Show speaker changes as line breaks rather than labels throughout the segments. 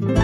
Senle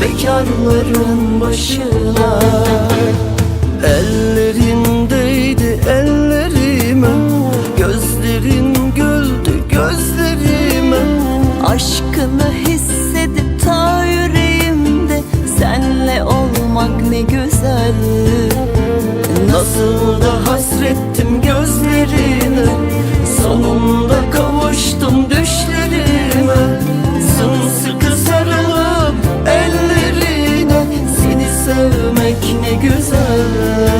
Bekarların başına.
Ellerindeydi ellerime. Gözlerin güldü gözlerime.
Aşkını hissedip ta yüreğimde. Senle olmak ne güzel.
Nasıl da hasrettim gözlerine. Sonunda güzel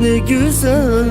ne güzel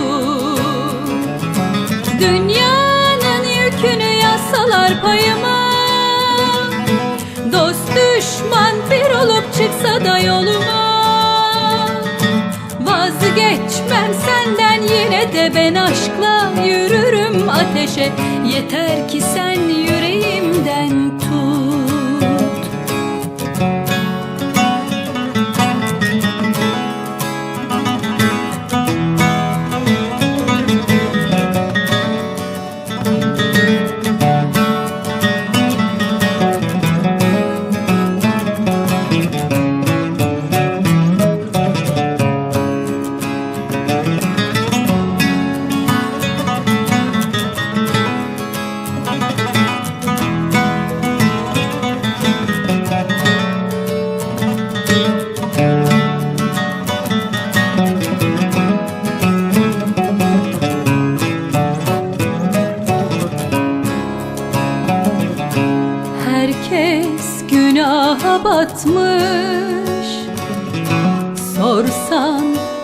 Vazgeçmem senden yine de ben aşkla yürürüm ateşe. Yeter ki sen yüreğimden tut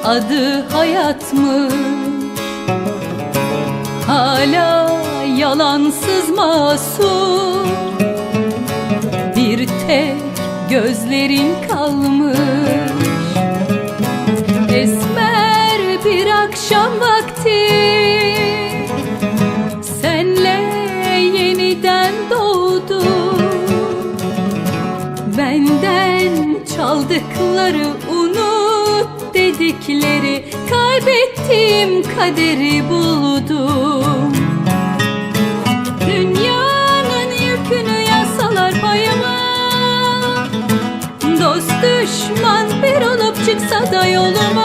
Adı hayatmış. Hala yalansız masum. Bir tek gözlerin kalmış. Esmer bir akşam vakti. Senle yeniden doğdu Benden çaldıkları dedikleri Kaybettiğim kaderi buldum. Dünyanın yükünü yasalar payıma. Dost düşman bir olup çıksa da yoluma